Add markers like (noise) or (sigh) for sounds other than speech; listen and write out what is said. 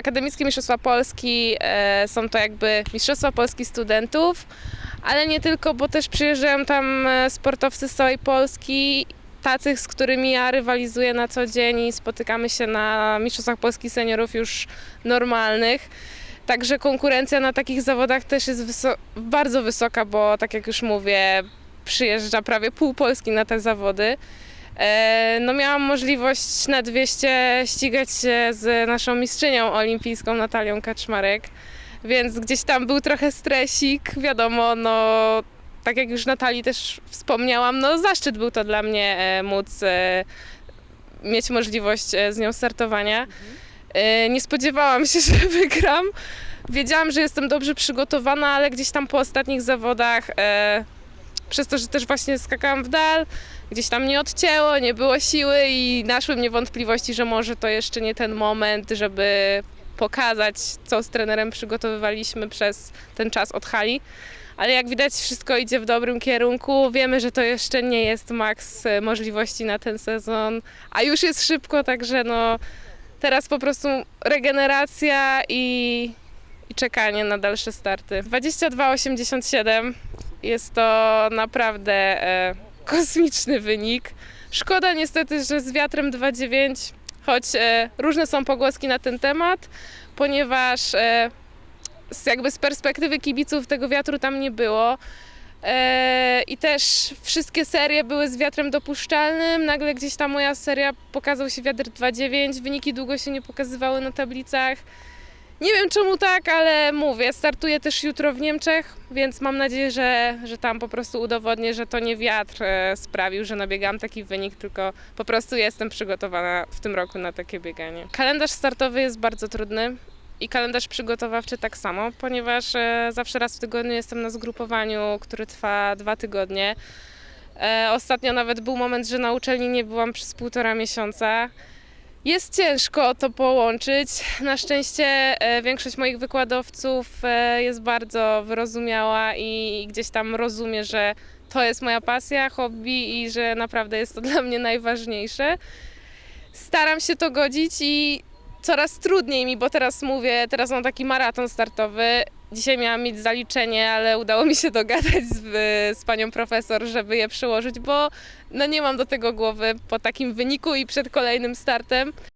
Akademickie Mistrzostwa Polski e, są to jakby Mistrzostwa Polski studentów, ale nie tylko, bo też przyjeżdżają tam e, sportowcy z całej Polski, tacy, z którymi ja rywalizuję na co dzień i spotykamy się na Mistrzostwach Polski seniorów już normalnych. Także konkurencja na takich zawodach też jest bardzo wysoka, bo tak jak już mówię, przyjeżdża prawie pół Polski na te zawody. E, No miałam możliwość na 200 ścigać się z naszą mistrzynią olimpijską Natalią Kaczmarek, więc gdzieś tam był trochę stresik, wiadomo, no tak jak już Natalii też wspomniałam, no zaszczyt był to dla mnie e, móc e, mieć możliwość z nią startowania. Nie spodziewałam się, (laughs) że wygram. Wiedziałam, że jestem dobrze przygotowana, ale gdzieś tam po ostatnich zawodach, przez to, że też właśnie skakałam w dal, gdzieś tam nie odcięło, nie było siły i naszły mnie wątpliwości, że może to jeszcze nie ten moment, żeby pokazać, co z trenerem przygotowywaliśmy przez ten czas od hali. Ale jak widać, wszystko idzie w dobrym kierunku. Wiemy, że to jeszcze nie jest maks e, możliwości na ten sezon, a już jest szybko, także no teraz po prostu regeneracja i, i czekanie na dalsze starty. 22,87 jest to naprawdę e, kosmiczny wynik. Szkoda niestety, że z wiatrem 2,9, choć e, różne są pogłoski na ten temat, ponieważ e, z, jakby z perspektywy kibiców tego wiatru tam nie było. E, I też wszystkie serie były z wiatrem dopuszczalnym. Nagle gdzieś ta moja seria pokazał się wiatr 2,9. Wyniki długo się nie pokazywały na tablicach. Nie wiem czemu tak, ale mówię, startuję też jutro w Niemczech, więc mam nadzieję, że, że tam po prostu udowodnię, że to nie wiatr e, sprawił, że nabiegałam taki wynik, tylko po prostu jestem przygotowana w tym roku na takie bieganie. Kalendarz startowy jest bardzo trudny i kalendarz przygotowawczy tak samo, ponieważ e, zawsze raz w tygodniu jestem na zgrupowaniu, które trwa dwa tygodnie. E, Ostatnio nawet był moment, że na uczelni nie byłam przez półtora miesiąca. Jest ciężko to połączyć. Na szczęście e, większość moich wykładowców e, jest bardzo wyrozumiała i gdzieś tam rozumie, że to jest moja pasja, hobby i że naprawdę jest to (laughs) dla mnie najważniejsze. Staram się to godzić i coraz trudniej mi, bo teraz mówię, teraz mam taki maraton startowy. Dzisiaj miałam mieć zaliczenie, ale udało mi się dogadać z, z panią profesor, żeby je przyłożyć, bo no nie mam do tego głowy po takim wyniku i przed kolejnym startem.